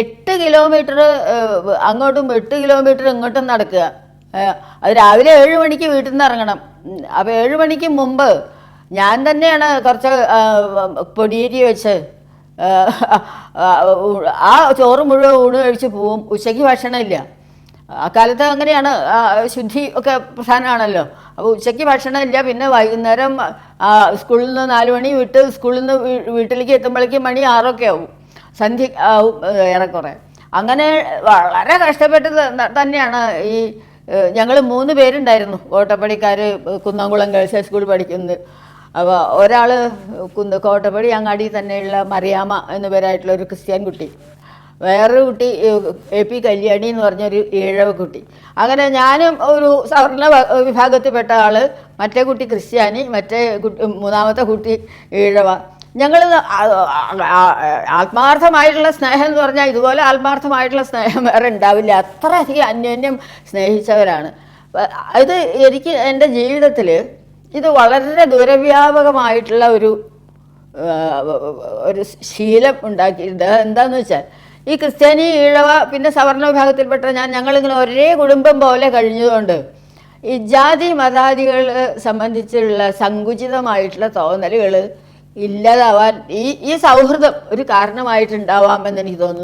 എട്ട് കിലോമീറ്റർ അങ്ങോട്ടും എട്ട് കിലോമീറ്റർ ഇങ്ങോട്ടും നടക്കുക. അത് രാവിലെ ഏഴ് മണിക്ക് വീട്ടിൽ നിന്ന് ഇറങ്ങണം. അപ്പോൾ ഏഴ് മണിക്ക് മുമ്പ് ഞാൻ തന്നെയാണ് കുറച്ച് പൊടിയേരി വെച്ച് ആ, ചോറ് മുഴുവൻ ഊണ് കഴിച്ച് പോവും. ഉച്ചയ്ക്ക് ഭക്ഷണമില്ല അക്കാലത്ത് അങ്ങനെയാണ് ശുദ്ധി ഒക്കെ പ്രധാനമാണല്ലോ. അപ്പോൾ ഉച്ചയ്ക്ക് ഭക്ഷണമില്ല പിന്നെ വൈകുന്നേരം സ്കൂളിൽ നിന്ന് നാല് മണി വിട്ട് സ്കൂളിൽ നിന്ന് വീട്ടിലേക്ക് എത്തുമ്പോഴേക്കും മണി ആറൊക്കെ ആവും. സന്ധ്യ ഏറെക്കുറെ. അങ്ങനെ വളരെ കഷ്ടപ്പെട്ട് തന്നെയാണ് ഈ ഞങ്ങൾ മൂന്ന് പേരുണ്ടായിരുന്നു. കോട്ടപ്പടിക്കാർ കുന്നംകുളം ഗേൾസ് ഹൈസ്കൂളിൽ പഠിക്കുന്നത്. അപ്പോൾ ഒരാൾ കുന്ന് കോട്ടപ്പടി അങ്ങാടി തന്നെയുള്ള മറിയാമ്മ എന്ന പേരായിട്ടുള്ള ഒരു ക്രിസ്ത്യൻ കുട്ടി. വേറൊരു കുട്ടി എ പി കല്യാണി എന്ന് പറഞ്ഞൊരു ഏഴവ കുട്ടി. അങ്ങനെ ഞാനും ഒരു സവർണ വിഭാഗത്തിൽപ്പെട്ട ആൾ മറ്റേ കുട്ടി ക്രിസ്ത്യാനി മറ്റേ കുട്ടി മൂന്നാമത്തെ കുട്ടി ഏഴവ. ഞങ്ങൾ ആത്മാർത്ഥമായിട്ടുള്ള സ്നേഹം എന്ന് പറഞ്ഞാൽ ഇതുപോലെ ആത്മാർത്ഥമായിട്ടുള്ള സ്നേഹം വേറെ ഉണ്ടാവില്ല. അത്രയധികം അന്യോന്യം സ്നേഹിച്ചവരാണ്. ഇത് എനിക്ക് എന്റെ ജീവിതത്തിൽ ഇത് വളരെ ദുരവ്യാപകമായിട്ടുള്ള ഒരു ഒരു ശീലം ഉണ്ടാക്കിയിട്ടുണ്ട്. എന്താണെന്ന് വെച്ചാൽ ഈ ക്രിസ്ത്യാനി ഈഴവ പിന്നെ സവർണ വിഭാഗത്തിൽപ്പെട്ട ഞാൻ ഞങ്ങളിങ്ങനെ ഒരേ കുടുംബം പോലെ കഴിഞ്ഞതുകൊണ്ട് ഈ ജാതി മതാദികൾ സംബന്ധിച്ചുള്ള സങ്കുചിതമായിട്ടുള്ള തോന്നലുകൾ ഇല്ലാതാവാൻ ഈ ഈ സൗഹൃദം ഒരു കാരണമായിട്ടുണ്ടാവാമെന്ന് എനിക്ക് തോന്നുന്നു.